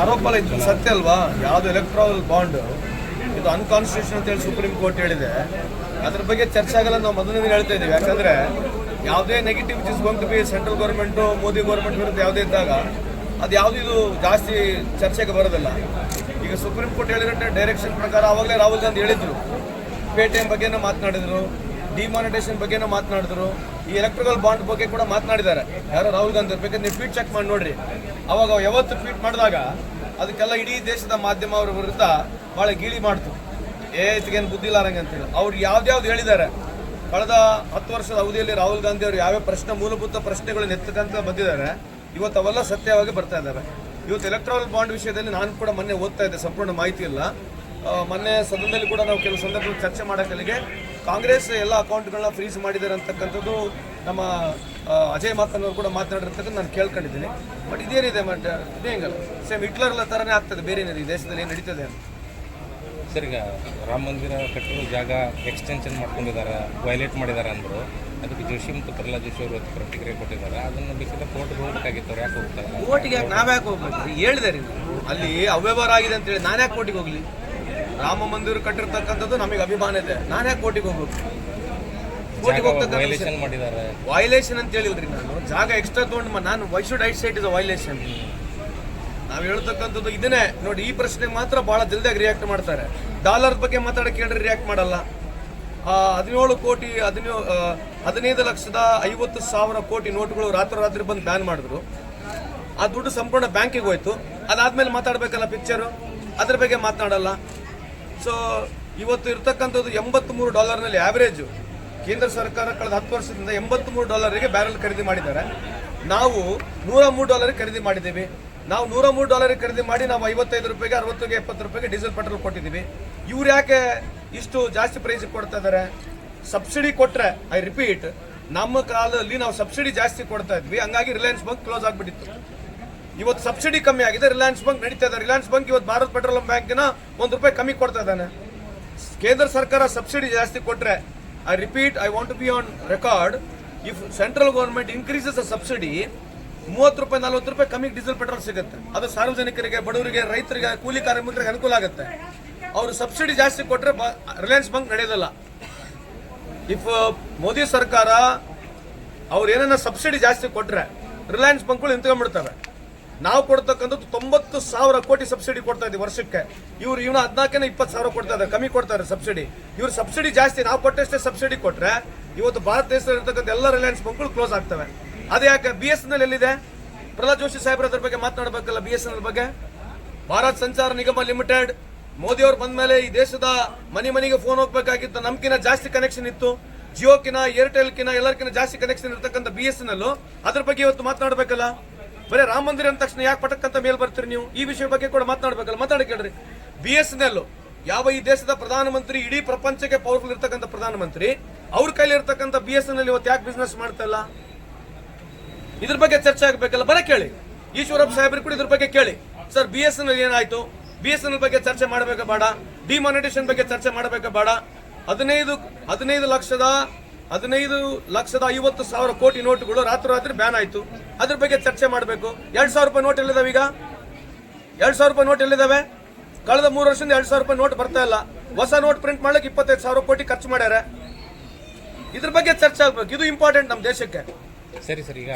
ಆರೋಪ ಇದು ಸತ್ಯ ಅಲ್ವಾ? ಯಾವುದು ಎಲೆಕ್ಟ್ರಾಲ್ ಬಾಂಡ್ ಇದು ಅನ್ಕಾನ್ಸ್ಟಿಟ್ಯೂಷನ್ ಅಂತ ಹೇಳಿ ಸುಪ್ರೀಂ ಕೋರ್ಟ್ ಹೇಳಿದೆ. ಅದ್ರ ಬಗ್ಗೆ ಚರ್ಚೆ ಆಗಲ್ಲ ನಾವು ಮೊದಲಿಂದ ಹೇಳ್ತಾ ಇದ್ದೀವಿ. ಯಾಕಂದ್ರೆ ಯಾವುದೇ negative going to be central government Modi government ವಿರುದ್ಧ ಯಾವುದೇ ಇದ್ದಾಗ ಅದು ಯಾವುದು ಇದು ಜಾಸ್ತಿ ಚರ್ಚೆಗೆ ಬರೋದಿಲ್ಲ. ಈಗ ಸುಪ್ರೀಂ ಕೋರ್ಟ್ ಹೇಳಿರೋ ಡೈರೆಕ್ಷನ್ ಪ್ರಕಾರ ಆವಾಗಲೇ ರಾಹುಲ್ ಗಾಂಧಿ ಹೇಳಿದ್ರು. ಪೇಟಿಎಂ ಬಗ್ಗೆನೂ ಮಾತನಾಡಿದ್ರು. ಡಿಮಾನಿಟೇಷನ್ ಬಗ್ಗೆನೂ ಮಾತನಾಡಿದ್ರು. ಈ ಎಲೆಕ್ಟ್ರಿಕಲ್ ಬಾಂಡ್ ಬಗ್ಗೆ ಕೂಡ ಮಾತನಾಡಿದ್ದಾರೆ. ಯಾರೋ ರಾಹುಲ್ ಗಾಂಧಿ. ಬೇಕಾದ್ರೆ ನೀವು ಟ್ವೀಟ್ ಚೆಕ್ ಮಾಡಿ ನೋಡ್ರಿ. ಅವಾಗ ಅವ್ ಯಾವತ್ತು ಟ್ವೀಟ್ ಮಾಡಿದಾಗ ಅದಕ್ಕೆಲ್ಲ ಇಡೀ ದೇಶದ ಮಾಧ್ಯಮ ಅವ್ರ ವಿರುದ್ಧ ಭಾಳ ಗೀಳಿ ಮಾಡ್ತು. ಏ ಇದಕ್ಕೇನು ಬುದ್ಧಿ ಇಲ್ಲಾರಂಗೆ ಅಂತೇಳಿ ಅವ್ರು ಯಾವ್ದ್ಯಾವ್ದು ಹೇಳಿದ್ದಾರೆ. ಕಳೆದ ಹತ್ತು ವರ್ಷದ ಅವಧಿಯಲ್ಲಿ ರಾಹುಲ್ ಗಾಂಧಿ ಅವರು ಯಾವ್ಯಾವ ಪ್ರಶ್ನೆ, ಮೂಲಭೂತ ಪ್ರಶ್ನೆಗಳನ್ನ ಎತ್ತಕ್ಕಂತ ಬಂದಿದ್ದಾರೆ. ಇವತ್ತು ಅವೆಲ್ಲ ಸತ್ಯವಾಗಿ ಬರ್ತಾ ಇದ್ದಾರೆ ಇವತ್ತು ಎಲೆಕ್ಟ್ರಾನಿಕ್ ಬಾಂಡ್ ವಿಷಯದಲ್ಲಿ ನಾನು ಕೂಡ ಮೊನ್ನೆ ಓದ್ತಾ ಇದ್ದೆ. ಸಂಪೂರ್ಣ ಮಾಹಿತಿ ಇಲ್ಲ. ಮೊನ್ನೆ ಸದನದಲ್ಲಿ ಕೂಡ ನಾವು ಕೆಲವು ಸಂದರ್ಭದಲ್ಲಿ ಚರ್ಚೆ ಮಾಡೋಕ್ಕಲ್ಲಿಗೆ ಕಾಂಗ್ರೆಸ್ ಎಲ್ಲ ಅಕೌಂಟ್ಗಳನ್ನ ಫ್ರೀಸ್ ಮಾಡಿದ್ದಾರೆ ಅಂತಕ್ಕಂಥದ್ದು ನಮ್ಮ ಅಜಯ್ ಮಾತನವರು ಕೂಡ ಮಾತನಾಡಿರ್ತಕ್ಕಂಥ ನಾನು ಕೇಳ್ಕೊಂಡಿದ್ದೀನಿ. ಬಟ್ ಇದೇನಿದೆ ಮತ್ತೆ ಇದೇ ಹಿಂಗಲ್ಲ. ಸೇಮ್ ಹಿಟ್ಲರ್ ಥರನೇ ಆಗ್ತದೆ ಬೇರೆ ಏನಿದೆ ಈ ದೇಶದಲ್ಲಿ ಏನು ನಡೀತದೆ ಅಂತ. ಸರ್ ಈಗ ರಾಮ ಮಂದಿರ ಕಟ್ಟಿರೋ ಜಾಗ ಎಕ್ಸ್ಟೆನ್ಷನ್ ಮಾಡ್ಕೊಂಡಿದ್ದಾರೆ ವೈಲೇಟ್ ಮಾಡಿದ್ದಾರೆ ಅಂದರು. ಅದಕ್ಕೆ ಜೋಶಿ ಮತ್ತು ಪ್ರಹ್ಲಾದ್ ಜೋಶಿ ಅವರು ಅದಕ್ಕೆ ಪ್ರತಿಕ್ರಿಯೆ ಕೊಟ್ಟಿದ್ದಾರೆ. ಅದನ್ನು ಬೇಕಿದ್ರೆ ಕೋರ್ಟ್ಗೆ ಹೋಗ್ಬೇಕಾಗಿತ್ತು ಅವ್ರು ಯಾಕೆ ಹೋಗ್ತಾರೆ ಕೋರ್ಟಿಗೆ ಯಾಕೆ ನಾವ್ಯಾಕೆ ಹೋಗ್ಬೇಕು? ಹೇಳಿದೆ ರೀ. ಅಲ್ಲಿ ಅವ್ಯವಹಾರ ಆಗಿದೆ ಅಂತೇಳಿ ನಾನು ಯಾಕೆ ಕೋರ್ಟಿಗೆ ಹೋಗ್ಲಿ? ರಾಮ ಮಂದಿರ ಕಟ್ಟಿರ್ತಕ್ಕಂಥದ್ದು ನಮಗೆ ಅಭಿಮಾನ ಇದೆ. ನಾನು ಯಾಕೆ ಕೋಟಿಗೆ ಹೋಗ್ಬೇಕು? ಕೋಟಿಗೆ ಹೋಗ್ತಕ್ಕಂಥ ವೈಲೇಷನ್ ಅಂತ ಹೇಳಿಲ್ರಿ ನಾನು. ಜಾಗ ಎಕ್ಸ್ಟ್ರಾ ತೊಗೊಂಡು ನಾನು why should it site is violation ನಾವು ಹೇಳ್ತಕ್ಕಂಥದ್ದು ಇದನ್ನೇ. ನೋಡಿ ಈ ಪ್ರಶ್ನೆಗೆ ಮಾತ್ರ ಬಹಳ ಜಲ್ದಿಯಾಗಿ ರಿಯಾಕ್ಟ್ ಮಾಡ್ತಾರೆ. ಡಾಲರ್ ಬಗ್ಗೆ ಮಾತಾಡಕ್ಕೆ ಹೇಳ್ರಿ ರಿಯಾಕ್ಟ್ ಮಾಡಲ್ಲ. ಹದಿನೇಳು ಕೋಟಿ ಹದಿನೇಳು ಹದಿನೈದು ಲಕ್ಷದ ಐವತ್ತು ಸಾವಿರ ಕೋಟಿ ನೋಟುಗಳು ರಾತ್ರೋರಾತ್ರಿ ಬಂದು ಬ್ಯಾನ್ ಮಾಡಿದ್ರು. ಆ ದುಡ್ಡು ಸಂಪೂರ್ಣ ಬ್ಯಾಂಕಿಗೆ ಹೋಯ್ತು. ಅದಾದ್ಮೇಲೆ ಮಾತಾಡ್ಬೇಕಲ್ಲ ಪಿಕ್ಚರು ಅದ್ರ ಬಗ್ಗೆ ಮಾತನಾಡಲ್ಲ. ಸೊ ಇವತ್ತು ಇರ್ತಕ್ಕಂಥದ್ದು ಎಂಬತ್ಮೂರು ಡಾಲರ್ನಲ್ಲಿ ಆವರೇಜ್ ಕೇಂದ್ರ ಸರ್ಕಾರ ಕಳೆದ ಹತ್ತು ವರ್ಷದಿಂದ ಎಂಬತ್ಮೂರು ಡಾಲರಿಗೆ ಬ್ಯಾರಲ್ ಖರೀದಿ ಮಾಡಿದ್ದಾರೆ. ನಾವು ನೂರ ಮೂರು ಡಾಲರಿಗೆ ಖರೀದಿ ಮಾಡಿದ್ದೀವಿ. ನಾವು ನೂರ ಮೂರು ಡಾಲರಿಗೆ ಖರೀದಿ ಮಾಡಿ ನಾವು ಐವತ್ತೈದು ರೂಪಾಯಿಗೆ ಅರವತ್ತಿಗೆ ಎಪ್ಪತ್ತು ರೂಪಾಯಿಗೆ ಡೀಸೆಲ್ ಪೆಟ್ರೋಲ್ ಕೊಟ್ಟಿದ್ದೀವಿ. ಇವ್ರು ಯಾಕೆ ಇಷ್ಟು ಜಾಸ್ತಿ ಪ್ರೈಸ್ ಕೊಡ್ತಾ ಇದ್ದಾರೆ ಸಬ್ಸಿಡಿ ಕೊಟ್ರೆ ಐ ರಿಪೀಟ್ ನಮ್ಮ ಕಾಲದಲ್ಲಿ ನಾವು ಸಬ್ಸಿಡಿ ಜಾಸ್ತಿ ಕೊಡ್ತಾ ಇದ್ವಿ. ಹಂಗಾಗಿ ರಿಲಯನ್ಸ್ ಬಂಕ್ ಕ್ಲೋಸ್ ಆಗಿಬಿಟ್ಟಿತ್ತು. ಇವತ್ತು ಸಬ್ಸಿಡಿ ಕಮ್ಮಿ ಆಗಿದೆ. ರಿಲಯನ್ಸ್ ಬಂಕ್ ನಡೀತಾ ಇದೆ. ರಿಲಯನ್ಸ್ ಬಂಕ್ ಇವತ್ತು ಭಾರತ್ ಪೆಟ್ರೋಲಿಯಂ ಬ್ಯಾಂಕಿನ ಒಂದು ರೂಪಾಯಿ ಕಮ್ಮಿ ಕೊಡ್ತಾ ಇದ್ದಾನೆ. ಕೇಂದ್ರ ಸರ್ಕಾರ ಸಬ್ಸಿಡಿ ಜಾಸ್ತಿ ಕೊಟ್ಟರೆ I repeat I want be on record if central government increases subsidy ಮೂವತ್ತು ರೂಪಾಯಿ, ನಲ್ವತ್ತು ರೂಪಾಯಿ ಕಮ್ಮಿ ಡೀಸೆಲ್ ಪೆಟ್ರೋಲ್ ಸಿಗುತ್ತೆ. ಅದು ಸಾರ್ವಜನಿಕರಿಗೆ, ಬಡವರಿಗೆ, ರೈತರಿಗೆ, ಕೂಲಿ ಕಾರ್ಮಿಕರಿಗೆ ಅನುಕೂಲ ಆಗುತ್ತೆ. ಅವರು ಸಬ್ಸಿಡಿ ಜಾಸ್ತಿ ಕೊಟ್ಟರೆ ರಿಲಯನ್ಸ್ ಬಂಕ್ ನಡೆಯೋದಿಲ್ಲ. ಇಫ್ ಮೋದಿ ಸರ್ಕಾರ ಅವ್ರು ಏನನ್ನ ಸಬ್ಸಿಡಿ ಜಾಸ್ತಿ ಕೊಟ್ಟರೆ ರಿಲಯನ್ಸ್ ಬಂಕ್ಗಳು ನಿಂತ್ಕೊಂಡ್ಬಿಡ್ತವೆ ನಾವು ಕೊಡ್ತಕ್ಕಂಥದ್ದು ತೊಂಬತ್ತು ಸಾವಿರ ಕೋಟಿ ಸಬ್ಸಿಡಿ ಕೊಡ್ತಾ ಇದ್ದೀವಿ ವರ್ಷಕ್ಕೆ. ಇವ್ರು ಇವನು ಹದಿನಾಲ್ಕನೇ ಇಪ್ಪತ್ತು ಸಾವಿರ ಕೊಡ್ತಾ ಇದ್ದಾರೆ, ಕಮ್ಮಿ ಕೊಡ್ತಾರೆ ಸಬ್ಸಿಡಿ. ಇವ್ರು ಸಬ್ಸಿಡಿ ಜಾಸ್ತಿ, ನಾವು ಕೊಟ್ಟಷ್ಟೇ ಸಬ್ಸಿಡಿ ಕೊಟ್ಟರೆ ಇವತ್ತು ಭಾರತ ದೇಶದಲ್ಲಿ ಇರ್ತಕ್ಕಂಥ ಎಲ್ಲ ರಿಲಯನ್ಸ್ ಬಂಕ್ಗಳು ಕ್ಲೋಸ್ ಆಗ್ತವೆ. ಅದು ಯಾಕೆ ಬಿ ಎಸ್ ಎನ್ ಎಲ್ ಎಲ್ಲಿದೆ? ಪ್ರಹ್ಲಾದ್ ಜೋಶಿ ಸಾಹೇಬ್ರ ಅದ್ರ ಬಗ್ಗೆ ಮಾತನಾಡಬೇಕಲ್ಲ ಬಿ ಎಸ್ ಎನ್ ಎಲ್ ಬಗ್ಗೆ? ಭಾರತ್ ಸಂಚಾರ ನಿಗಮ ಲಿಮಿಟೆಡ್, ಮೋದಿ ಅವರು ಬಂದ ಮೇಲೆ ಈ ದೇಶದ ಮನೆ ಮನೆಗೆ ಫೋನ್ ಹೋಗ್ಬೇಕಾಗಿತ್ತು ನಮ್ಕಿನ ಜಾಸ್ತಿ ಕನೆಕ್ಷನ್ ಇತ್ತು. ಜಿಯೋಕಿನ ಏರ್ಟೆಲ್ಕಿನ ಎಲ್ಲರಿಗಿನ ಜಾಸ್ತಿ ಕನೆಕ್ಷನ್ ಇರತಕ್ಕಂಥ ಬಿ ಎಸ್ ಎನ್ ಎಲ್ ಅದ್ರ ಬಗ್ಗೆ ಇವತ್ತು ಮಾತನಾಡಬೇಕಲ್ಲ? ಬರೀ ರಾಮ ಮಂದಿರ ಅಂದ ತಕ್ಷಣ ಯಾಕೆ ಪಟಕ್ಕಂತ ಮೇಲ್ ಬರ್ತೀರಿ ನೀವು? ಈ ವಿಷಯ ಬಗ್ಗೆ ಕೂಡ ಮಾತನಾಡಬೇಕಲ್ಲ ಕೇಳ್ರಿ. ಬಿ ಎಸ್ ಎನ್ ಎಲ್ ಯಾವ ಈ ದೇಶದ ಪ್ರಧಾನಮಂತ್ರಿ ಇಡೀ ಪ್ರಪಂಚಕ್ಕೆ ಪವರ್ಫುಲ್ ಇರ್ತಕ್ಕಂಥ ಪ್ರಧಾನಮಂತ್ರಿ, ಅವ್ರ ಕೈಲಿ ಇರ್ತಕ್ಕಂಥ ಬಿ ಎಸ್ ಎನ್ ಎಲ್ ಇವತ್ತು ಯಾಕೆ ಬಿಸ್ನೆಸ್ ಮಾಡ್ತಾ ಇಲ್ಲ? ಇದ್ರ ಬಗ್ಗೆ ಚರ್ಚೆ ಆಗಬೇಕಲ್ಲ, ಬರ ಕೇಳಿ. ಈಶ್ವರಪ್ಪ ಸಾಹೇಬ್ರು ಕೂಡ ಇದ್ರ ಬಗ್ಗೆ ಕೇಳಿ. Sir B S N L ಏನಾಯ್ತು? ಬಿ ಎಸ್ ಎನ್ ಎಲ್ ಬಗ್ಗೆ ಚರ್ಚೆ ಮಾಡಬೇಕಾ ಬೇಡ? ಡಿಮಾನಿಟೇಷನ್ ಬಗ್ಗೆ ಚರ್ಚೆ ಮಾಡಬೇಕಾ ಬೇಡ? ಹದಿನೈದು ಹದಿನೈದು ಲಕ್ಷದ ಹದಿನೈದು ಲಕ್ಷದ ಐವತ್ತು ಸಾವಿರ ಕೋಟಿ ನೋಟುಗಳು ರಾತ್ರಿ ಬ್ಯಾನ್ ಆಯ್ತು. ಅದ್ರ ಬಗ್ಗೆ ಚರ್ಚೆ ಮಾಡಬೇಕು. ಎರಡ್ ಸಾವಿರ ರೂಪಾಯಿ ನೋಟ್ ಎಲ್ಲಿದಾವೆ ಈಗ? ಎರಡ್ ಸಾವಿರ ರೂಪಾಯಿ ನೋಟ್ ಎಲ್ಲಿದಾವೆ? ಕಳೆದ ಮೂರು ವರ್ಷದಿಂದ ಎರಡ್ ಸಾವಿರ ರೂಪಾಯಿ ನೋಟ್ ಬರ್ತಾ ಇಲ್ಲ. ಹೊಸ ನೋಟ್ ಪ್ರಿಂಟ್ ಮಾಡ್ಲಿಕ್ಕೆ ಇಪ್ಪತ್ತೈದು ಸಾವಿರ ಕೋಟಿ ಖರ್ಚು ಮಾಡ್ಯಾರ. ಇದ್ರ ಬಗ್ಗೆ ಚರ್ಚೆ ಆಗ್ಬೇಕು. ಇದು ಇಂಪಾರ್ಟೆಂಟ್ ನಮ್ಮ ದೇಶಕ್ಕೆ. ಸರಿ ಸರಿ, ಈಗ